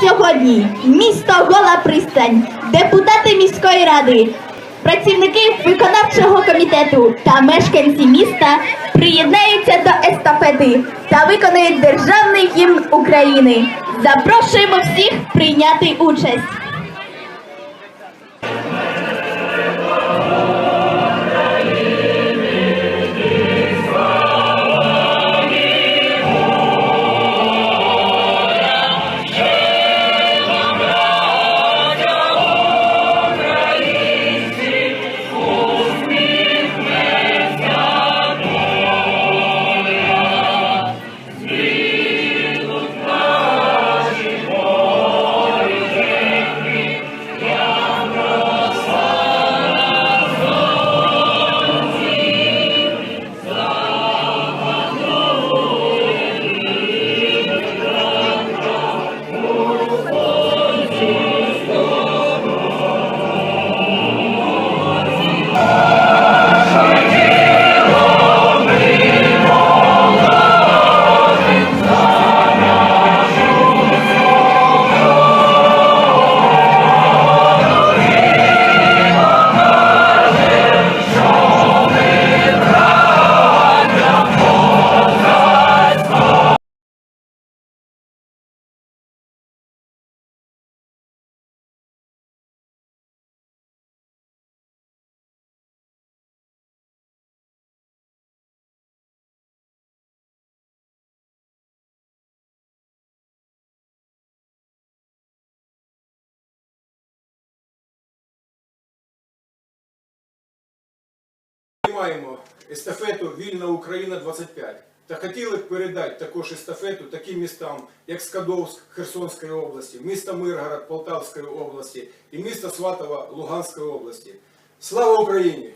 сьогодні місто Гола Пристань, депутати міської ради, працівники виконавчого комітету та мешканці міста приєднаються до естафети та виконають державний гімн України. Запрошуємо всіх прийняти участь. Маємо естафету Вільна Україна 25 та хотіли б передати також естафету таким містам, як Скадовськ Херсонської області, місто Миргород Полтавської області і місто Сватово Луганської області. Слава Україні!